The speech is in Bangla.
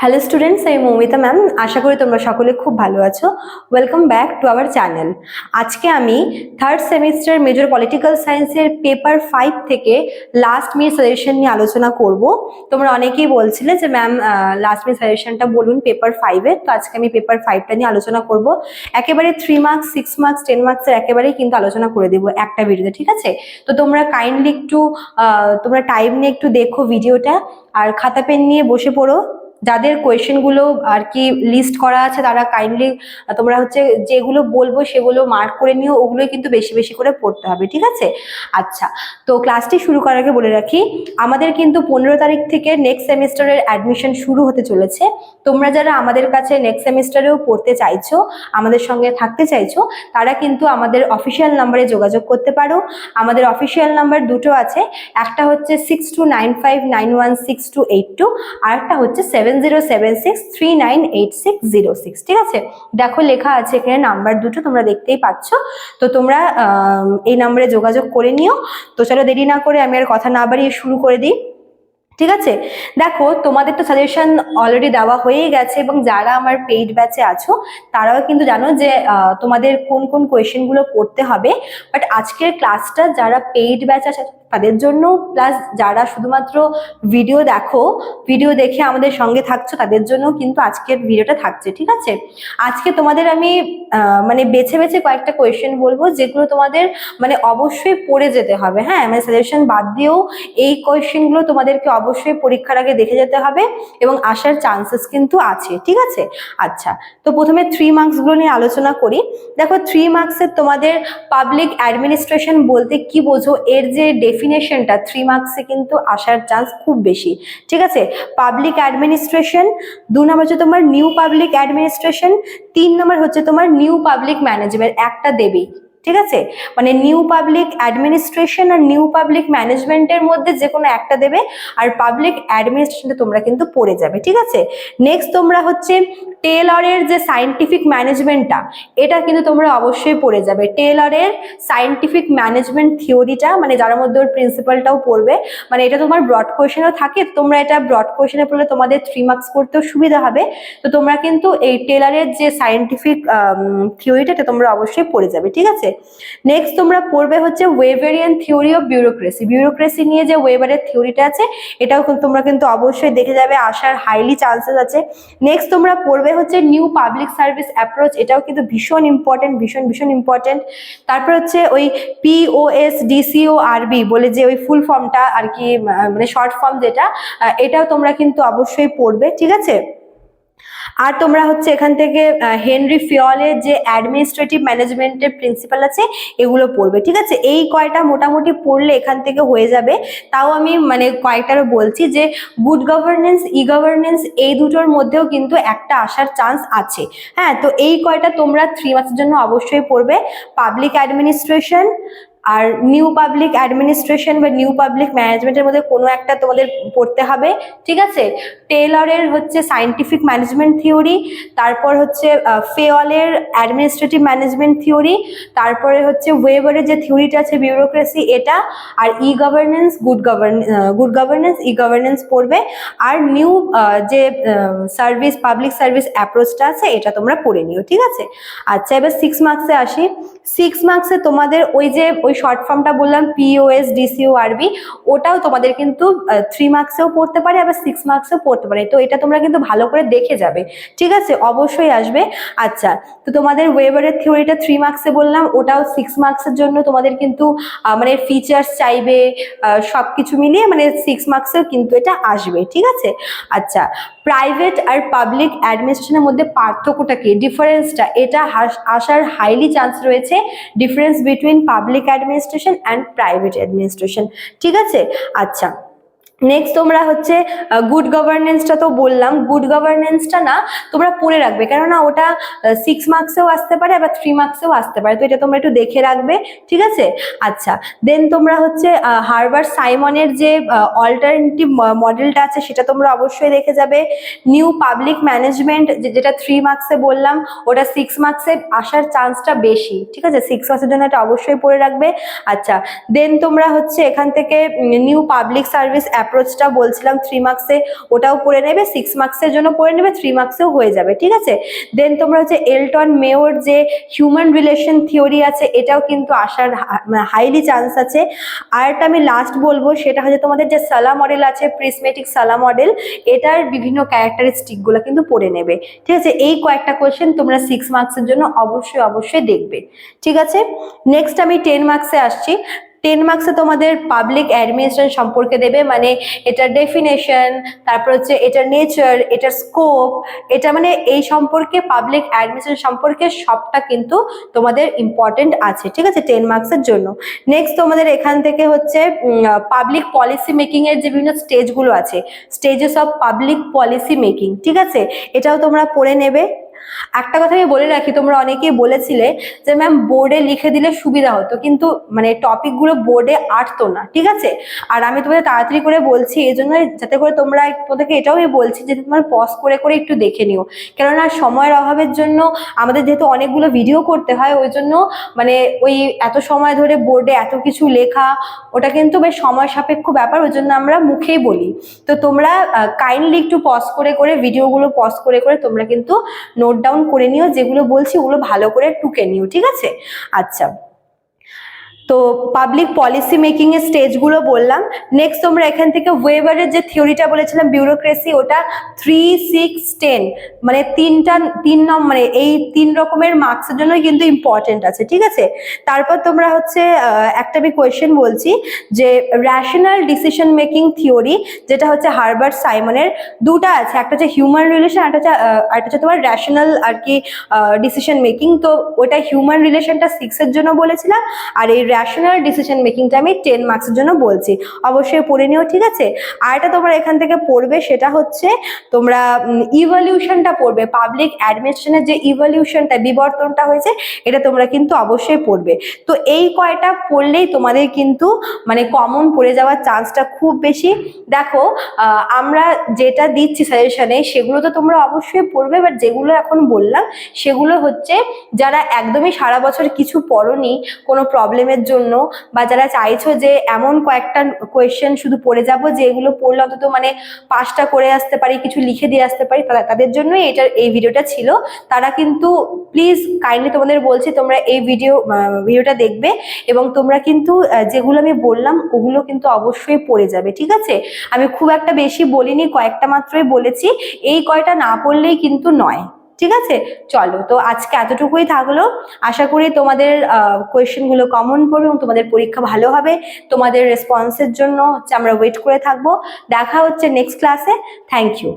হ্যালো স্টুডেন্টস আমি মৌমিতা ম্যাম আশা করি তোমরা সকলে খুব ভালো আছো। Welcome back to our channel আজকে আমি থার্ড সেমিস্টার মেজর পলিটিক্যাল সায়েন্সের পেপার ফাইভ থেকে লাস্ট মিনিট সাজেশন নিয়ে আলোচনা করব। তোমরা অনেকেই বলছিলে যে ম্যাম লাস্ট মিনিট সাজেশনটা বলুন পেপার ফাইভের তো আজকে আমি পেপার ফাইভটা নিয়ে আলোচনা করব। একেবারে three marks six marks ten মার্কসের একেবারেই কিন্তু আলোচনা করে দেবো একটা ভিডিওতে ঠিক আছে? তো তোমরা কাইন্ডলি একটু তোমরা টাইম নিয়ে একটু দেখো ভিডিওটা আর খাতা পেন নিয়ে বসে পড়ো। যাদের কোয়েশ্চেনগুলো আর কি লিস্ট করা আছে, তারা কাইন্ডলি তোমরা হচ্ছে যেগুলো বলব সেগুলো মার্ক করে নিও, ওগুলোই কিন্তু বেশি বেশি করে পড়তে হবে, ঠিক আছে? আচ্ছা তো ক্লাসটি শুরু করার আগে বলে রাখি, আমাদের কিন্তু পনেরো তারিখ থেকে নেক্সট সেমিস্টারের অ্যাডমিশন শুরু হতে চলেছে। তোমরা যারা আমাদের কাছে নেক্সট সেমিস্টারেও পড়তে চাইছো, আমাদের সঙ্গে থাকতে চাইছো, তারা কিন্তু আমাদের অফিসিয়াল নাম্বারে যোগাযোগ করতে পারো। আমাদের অফিসিয়াল নাম্বার দুটো আছে, একটা হচ্ছে six two nine five nine one six two eight two আর একটা হচ্ছে seven zero seven six three nine eight six zero six ঠিক আছে? দেখো লেখা আছে এখানে নাম্বার দুটো, তোমরা দেখতেই পাচ্ছ। তো তোমরা এই নাম্বারে যোগাযোগ করে নিও। তো চলো দেরি না করে আমি আর কথা না বাড়িয়ে শুরু করে দিই। ঠিক আছে? দেখো, তোমাদের তো সাজেশন অলরেডি দেওয়া হয়েই গেছে এবং যারা আমার পেইড ব্যাচে আছো, তারাও কিন্তু জানো যে তোমাদের কোন কোন কোয়েশ্চেনগুলো পড়তে হবে। বাট আজকের ক্লাসটা যারা পেইড ব্যাচ আছে তাদের জন্য প্লাস যারা শুধুমাত্র ভিডিও দেখো ভিডিও দেখে আমাদের সঙ্গে থাকছো, তাদের জন্য কিন্তু আজকের ভিডিওটা থাকছে, ঠিক আছে? আজকে তোমাদের আমি মানে বেছে বেছে কয়েকটা কোয়েশ্চেন বলব, যেগুলো তোমাদের মানে অবশ্যই পড়ে যেতে হবে হ্যাঁ? মানে সাজেশন বাদ দিয়েও এই কোয়েশ্চেনগুলো তোমাদেরকে অবশ্যই পরীক্ষার আগে দেখে যেতে হবে এবং আসার চান্সেস কিন্তু আছে, ঠিক আছে? আচ্ছা তো প্রথমে থ্রি মার্কসগুলো নিয়ে আলোচনা করি। দেখো থ্রি মার্কসের তোমাদের পাবলিক অ্যাডমিনিস্ট্রেশন বলতে কি বোঝো? এর যে ডেফিনেশনটা থ্রি মার্কসে কিন্তু আসার চান্স খুব বেশি। ঠিক আছে? পাবলিক অ্যাডমিনিস্ট্রেশন দু নম্বর হচ্ছে তোমার নিউ পাবলিক অ্যাডমিনিস্ট্রেশন তিন নম্বর হচ্ছে তোমার নিউ পাবলিক ম্যানেজমেন্ট একটা দেবেই ঠিক আছে? মানে নিউ পাবলিক অ্যাডমিনিস্ট্রেশন আর নিউ পাবলিক ম্যানেজমেন্টের মধ্যে যে কোনো একটা দেবে, আর পাবলিক অ্যাডমিনিস্ট্রেশনটা তোমরা কিন্তু পড়ে যাবে। ঠিক আছে? নেক্সট তোমরা হচ্ছে টেলরের যে সায়েন্টিফিক ম্যানেজমেন্টটা এটা কিন্তু তোমরা অবশ্যই পড়ে যাবে। টেলরের সায়েন্টিফিক ম্যানেজমেন্ট থিওরিটা মানে যার মধ্যে ওর প্রিন্সিপালটাও পড়বে মানে এটা তোমার ব্রড কোয়েশনেও থাকে, তোমরা এটা ব্রড কোয়েশনে পড়লে তোমাদের থ্রি মার্কস করতেও সুবিধা হবে। তো তোমরা কিন্তু এই টেলারের যে সায়েন্টিফিক থিওরিটা এটা তোমরা অবশ্যই পড়ে যাবে, ঠিক আছে? নেক্সট তোমরা পড়বে হচ্ছে Weberian theory of bureaucracy bureaucracy নিয়ে যে ওয়েবারের থিওরিটা আছে, এটাও তোমরা কিন্তু অবশ্যই দেখে যাবে, আসার হাইলি চান্সেস আছে। নেক্সট তোমরা পড়বে হচ্ছে নিউ পাবলিক সার্ভিস অ্যাপ্রোচ এটাও কিন্তু ভীষণ ইম্পর্টেন্ট ভীষণ ভীষণ ইম্পর্টেন্ট তারপর হচ্ছে ওই পিওএস ডিসিও আরবি বলে যে ওই ফুল ফর্মটা আর কি মানে শর্ট ফর্ম যেটা এটাও তোমরা কিন্তু অবশ্যই পড়বে, ঠিক আছে? আর তোমরা হচ্ছে এখান থেকে হেনরি ফিওলের যে অ্যাডমিনিস্ট্রেটিভ ম্যানেজমেন্টের প্রিন্সিপাল আছে, এগুলো পড়বে, ঠিক আছে? এই কয়টা মোটামুটি পড়লে এখান থেকে হয়ে যাবে। তাও আমি মানে কয়েকটারও বলছি যে গুড গভর্নেন্স ই গভর্নেন্স এই দুটোর মধ্যেও কিন্তু একটা আসার চান্স আছে। হ্যাঁ তো এই কয়টা তোমরা থ্রি মাসের জন্য অবশ্যই পড়বে। পাবলিক অ্যাডমিনিস্ট্রেশন আর নিউ পাবলিক অ্যাডমিনিস্ট্রেশন বা নিউ পাবলিক ম্যানেজমেন্টের মধ্যে কোনো একটা তোমাদের পড়তে হবে, ঠিক আছে? টেলরের হচ্ছে সায়েন্টিফিক ম্যানেজমেন্ট থিওরি তারপর হচ্ছে ফেওয়ালের অ্যাডমিনিস্ট্রেটিভ ম্যানেজমেন্ট থিওরি তারপরে হচ্ছে ওয়েবারের যে থিওরিটা আছে বিউরোক্রেসি এটা আর e governance good govern good governance e governance পড়বে। আর নিউ যে সার্ভিস পাবলিক সার্ভিস অ্যাপ্রোচটা আছে, এটা তোমরা পড়ে নিও, ঠিক আছে? আচ্ছা এবার সিক্স মার্কসে আসি। সিক্স মার্কসে তোমাদের ওই যে, ওই শর্ট ফর্মটা বললাম পিওএস ডিসিও আরবি ওটাও তোমাদের কিন্তু থ্রি মার্কসেও পড়তে পারে, আবার সিক্স মার্কসেও পড়তে পারে। তো এটা তোমরা কিন্তু ভালো করে দেখে যাবে। ঠিক আছে? অবশ্যই আসবে। আচ্ছা তো তোমাদের ওয়েবারের থিওরিটা থ্রি মার্কসে বললাম, ওটাও সিক্স মার্কসের জন্য তোমাদের কিন্তু মানে ফিচার্স চাইবে সব কিছু মিলিয়ে মানে সিক্স মার্কসেও কিন্তু এটা আসবে। ঠিক আছে? আচ্ছা প্রাইভেট আর পাবলিক অ্যাডমিনিস্ট্রেশনের মধ্যে পার্থক্যটা কি? ডিফারেন্সটা এটা আসার হাইলি চান্স রয়েছে difference between public administration and private administration ঠিক আছে? আচ্ছা নেক্সট তোমরা হচ্ছে গুড গভর্নেন্সটা তো বললাম। গুড গভর্নেন্সটা না, তোমরা পড়ে রাখবে। কেননা ওটা সিক্স মার্কসেও আসতে পারে, আবার থ্রি মার্কসেও আসতে পারে। তো এটা তোমরা একটু দেখে রাখবে, ঠিক আছে? আচ্ছা দেন তোমরা হচ্ছে হারবার্ট সাইমনের যে অল্টারনেটিভ মডেলটা আছে, সেটা তোমরা অবশ্যই দেখে যাবে। নিউ পাবলিক ম্যানেজমেন্ট যেটা থ্রি মার্কসে বললাম, ওটা সিক্স মার্কসে আসার চান্সটা বেশি, ঠিক আছে? সিক্স মার্কসের জন্য এটা অবশ্যই পড়ে রাখবে। আচ্ছা দেন তোমরা হচ্ছে এখান থেকে নিউ পাবলিক সার্ভিস অ্যাপ্রোচটা বলছিলাম থ্রি মার্কসে ওটাও করে নেবে সিক্স মার্কসের জন্য করে নেবে থ্রি মার্কসেও হয়ে যাবে, ঠিক আছে? দেন তোমরা হচ্ছে এলটন মেয়োর যে হিউম্যান রিলেশন থিওরি আছে, এটাও কিন্তু আসার হাইলি চান্স আছে। আর একটা আমি লাস্ট বলব, সেটা হচ্ছে তোমাদের যে সালা মডেল আছে প্রিসমেটিক সালা মডেল এটার বিভিন্ন ক্যারেক্টারিস্টিকগুলো কিন্তু পড়ে নেবে, ঠিক আছে? এই কয়েকটা কোয়েশ্চেন তোমরা সিক্স মার্কসের জন্য অবশ্যই অবশ্যই দেখবে, ঠিক আছে? নেক্সট আমি টেন মার্কসে আসছি। টেন মার্কসে তোমাদের পাবলিক অ্যাডমিনিস্ট্রেশন সম্পর্কে দেবে মানে এটার ডেফিনেশন তারপর হচ্ছে এটার নেচার এটার স্কোপ এটা মানে এই সম্পর্কে পাবলিক অ্যাডমিনিস্ট্রেশন সম্পর্কে সবটা কিন্তু তোমাদের ইম্পর্টেন্ট আছে, ঠিক আছে? টেন মার্কসের জন্য। নেক্সট তোমাদের এখান থেকে হচ্ছে পাবলিক পলিসি মেকিংয়ের যে বিভিন্ন স্টেজগুলো আছে stages of public policy making ঠিক আছে? এটাও তোমরা পড়ে নেবে। একটা কথা আমি বলে রাখি, তোমরা অনেকেই বলেছিলে যে, ম্যাম বোর্ডে লিখে দিলে সুবিধা হতো। কিন্তু মানে টপিকগুলো বোর্ডে আটতো না, ঠিক আছে? আর আমি তোমাদের তাড়াতাড়ি করে বলছি এই জন্য যাতে করে তোমরা তোমাদেরকে এটাও আমি বলছি যে, তোমার পজ করে করে একটু দেখে নিও। কেননা, সময়ের অভাবের জন্য আমাদের যেহেতু অনেকগুলো ভিডিও করতে হয়, ওই জন্য মানে ওই এত সময় ধরে বোর্ডে এত কিছু লেখা, ওটা কিন্তু বেশ সময় সাপেক্ষ ব্যাপার, ওই জন্য আমরা মুখেই বলি। তো তোমরা কাইন্ডলি একটু পজ করে করে ভিডিওগুলো পজ করে করে তোমরা কিন্তু নোট ডাউন করে নিও যেগুলো বলছি ওগুলো ভালো করে টুকে নিও ঠিক আছে? আচ্ছা। তো পাবলিক পলিসি মেকিং এর স্টেজগুলো বললাম। নেক্সট তোমরা এখান থেকে ওয়েবারের যে থিওরিটা বলেছিলাম বিউরোক্রেসি ওটা থ্রি সিক্স টেন মানে তিনটা, তিন মানে এই তিন রকমের মার্কসের জন্য কিন্তু ইম্পর্টেন্ট আছে, ঠিক আছে? তারপর তোমরা হচ্ছে একটা আমি কোয়েশ্চেন বলছি যে র্যাশনাল ডিসিশন মেকিং থিওরি যেটা হচ্ছে হার্বার্ট সাইমনের, দুটা আছে, একটা হচ্ছে হিউম্যান রিলেশন একটা হচ্ছে একটা হচ্ছে তোমার র্যাশনাল আর কি ডিসিশন মেকিং তো ওটা হিউম্যান রিলেশনটা সিক্সের জন্য বলেছিলাম, আর এই র্যাশনাল ডিসিশন মেকিংটা আমি টেন মার্কসের জন্য বলছি। অবশ্যই পড়ে নিও, ঠিক আছে? আর এটা তোমরা এখান থেকে পড়বে, সেটা হচ্ছে তোমরা ইভলিউশনটা পড়বে। পাবলিক অ্যাডমিনিস্ট্রেশনের যে ইভলিউশনটা বিবর্তনটা হয়েছে, এটা তোমরা কিন্তু অবশ্যই পড়বে। তো এই কয়টা পড়লেই তোমাদের কিন্তু মানে কমন পড়ে যাওয়ার চান্সটা খুব বেশি। দেখো আমরা যেটা দিচ্ছি সাজেশনে সেগুলো তো তোমরা অবশ্যই পড়বে বাট যেগুলো এখন বললাম, সেগুলো হচ্ছে যারা একদমই সারা বছর কিছু পড়নি, কোনো প্রবলেমের জন্য বা যারা চাইছো যে এমন কয়েকটা কোয়েশ্চেন শুধু পড়ে যাব যে এগুলো পড়লে অন্তত মানে পাসটা করে আসতে পারি, কিছু লিখে দিয়ে আসতে পারি তাদের জন্যই এটা, এই ভিডিওটা ছিল। তারা কিন্তু প্লিজ কাইন্ডলি তোমাদের বলছি, তোমরা এই ভিডিও ভিডিওটা দেখবে এবং তোমরা কিন্তু যেগুলো আমি বললাম, ওগুলো কিন্তু অবশ্যই পড়ে যাবে, ঠিক আছে? আমি খুব একটা বেশি বলিনি, কয়েকটা মাত্রই বলেছি। এই কয়টা না পড়লেই কিন্তু নয়। ঠিক আছে? চলো, তো আজকে এতটুকুই থাকল। আশা করি তোমাদের কোয়েশ্চেনগুলো কমন পড়বে এবং তোমাদের পরীক্ষা ভালো হবে। তোমাদের রেসপন্সের জন্য হচ্ছে আমরা ওয়েট করে থাকব। দেখা হচ্ছে নেক্সট ক্লাসে থ্যাংক ইউ